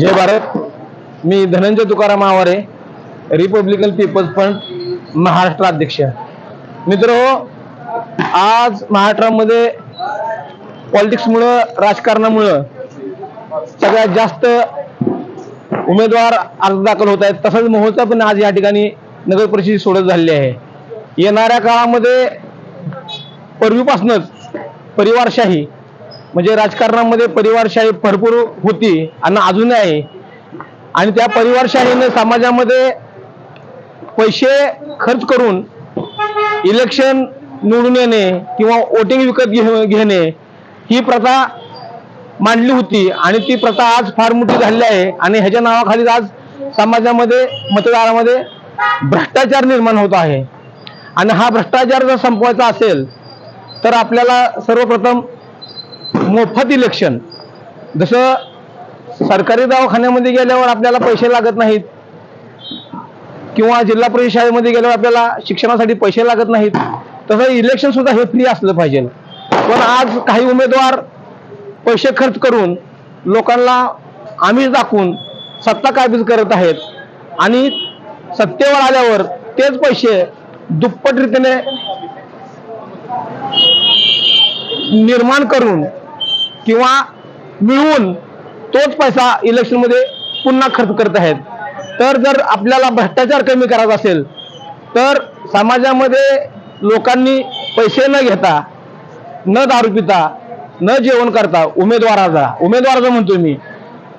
जय भारत. मी Dhananjay Tukaram Aware Republican People's Front Maharashtra अध्यक्ष. मित्र आज महाराष्ट्रामध्ये पॉलिटिक्समुळं राजकारणामुळं सगळ्यात जास्त उमेदवार अर्ज दाखल होत आहेत. तसंच महोत्सव पण आज या ठिकाणी नगर परिषद सोडत झालेली आहे. येणाऱ्या काळामध्ये पूर्वीपासूनच परिवारशाही म्हणजे राजकारणामध्ये परिवारशाही भरपूर होती आणि अजूनही आहे. आणि त्या परिवारशाहीने समाजामध्ये पैसे खर्च करून इलेक्शन निवडून येणे किंवा वोटिंग विकत घे घेणे ही प्रथा मांडली होती आणि ती प्रथा आज फार मोठी झालेली आहे. आणि ह्याच्या नावाखाली आज समाजामध्ये मतदारामध्ये भ्रष्टाचार निर्माण होत आहे. आणि हा भ्रष्टाचार जर संपवायचा असेल तर आपल्याला सर्वप्रथम मोफत इलेक्शन जसं सरकारी दवाखान्यामध्ये गेल्यावर आपल्याला पैसे लागत नाहीत किंवा जिल्हा परिषद शाळेमध्ये गेल्यावर आपल्याला शिक्षणासाठी पैसे लागत नाहीत तसं इलेक्शन सुद्धा हे फ्री असलं पाहिजे. पण आज काही उमेदवार पैसे खर्च करून लोकांना आमिष दाखवून सत्ता काबीज करत आहेत आणि सत्तेवर आल्यावर तेच पैसे दुप्पट रीतीने निर्माण करून किंवा मिळवून तोच पैसा इलेक्शनमध्ये पुन्हा खर्च करत आहेत. तर जर आपल्याला भ्रष्टाचार कमी करायचा असेल तर समाजामध्ये लोकांनी पैसे न घेता न दारू पिता न जेवण करता उमेदवाराचा उमेदवाराचा म्हणतो मी.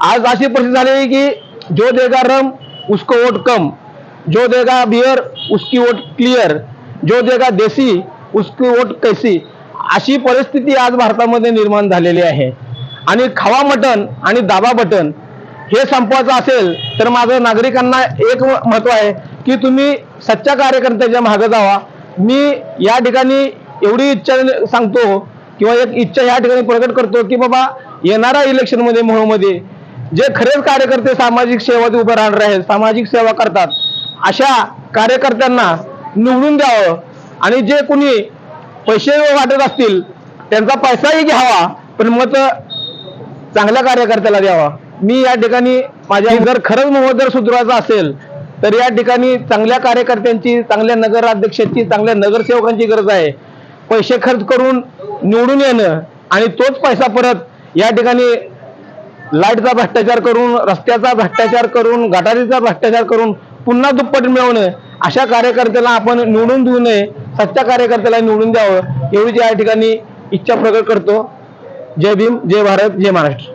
आज अशी परिस्थिती झाली आहे की जो देगा रम उसको वोट कम. जो देगा बियर उसकी वोट क्लिअर. जो देगा देसी उसकी वोट कैसी. अशी परिस्थिती आज भारतामध्ये निर्माण झालेली आहे. आणि खावा मटण आणि दाबा बटन हे संपवायचं असेल तर माझं नागरिकांना एक महत्त्व आहे की तुम्ही सच्च्या कार्यकर्त्याच्या मागे जावा. मी या ठिकाणी एवढी इच्छा सांगतो किंवा एक इच्छा या ठिकाणी प्रकट करतो की बाबा येणाऱ्या इलेक्शनमध्ये मोहमध्ये जे खरेच कार्यकर्ते सामाजिक सेवात उभे राहणार आहेत सामाजिक सेवा करतात अशा कार्यकर्त्यांना निवडून द्यावं. आणि जे कोणी पैसे वाटत असतील त्यांचा पैसाही घ्यावा पण मत चांगल्या कार्यकर्त्याला द्यावा. मी या ठिकाणी माझ्या जर खरंच मोह जर सुधारायचा असेल तर या ठिकाणी चांगल्या कार्यकर्त्यांची चांगल्या नगराध्यक्षांची चांगल्या नगरसेवकांची गरज आहे. पैसे खर्च करून निवडून येणं आणि तोच पैसा परत या ठिकाणी लाईटचा भ्रष्टाचार करून रस्त्याचा भ्रष्टाचार करून गटारीचा भ्रष्टाचार करून पुन्हा दुप्पट मिळवणं अशा कार्यकर्त्याला आपण निवडून देऊ नये. सच्च्या कार्यकर्त्याला निवडून द्यावं एवढीच या ठिकाणी इच्छा प्रकट करतो. जय भीम जय भारत जय महाराष्ट्र.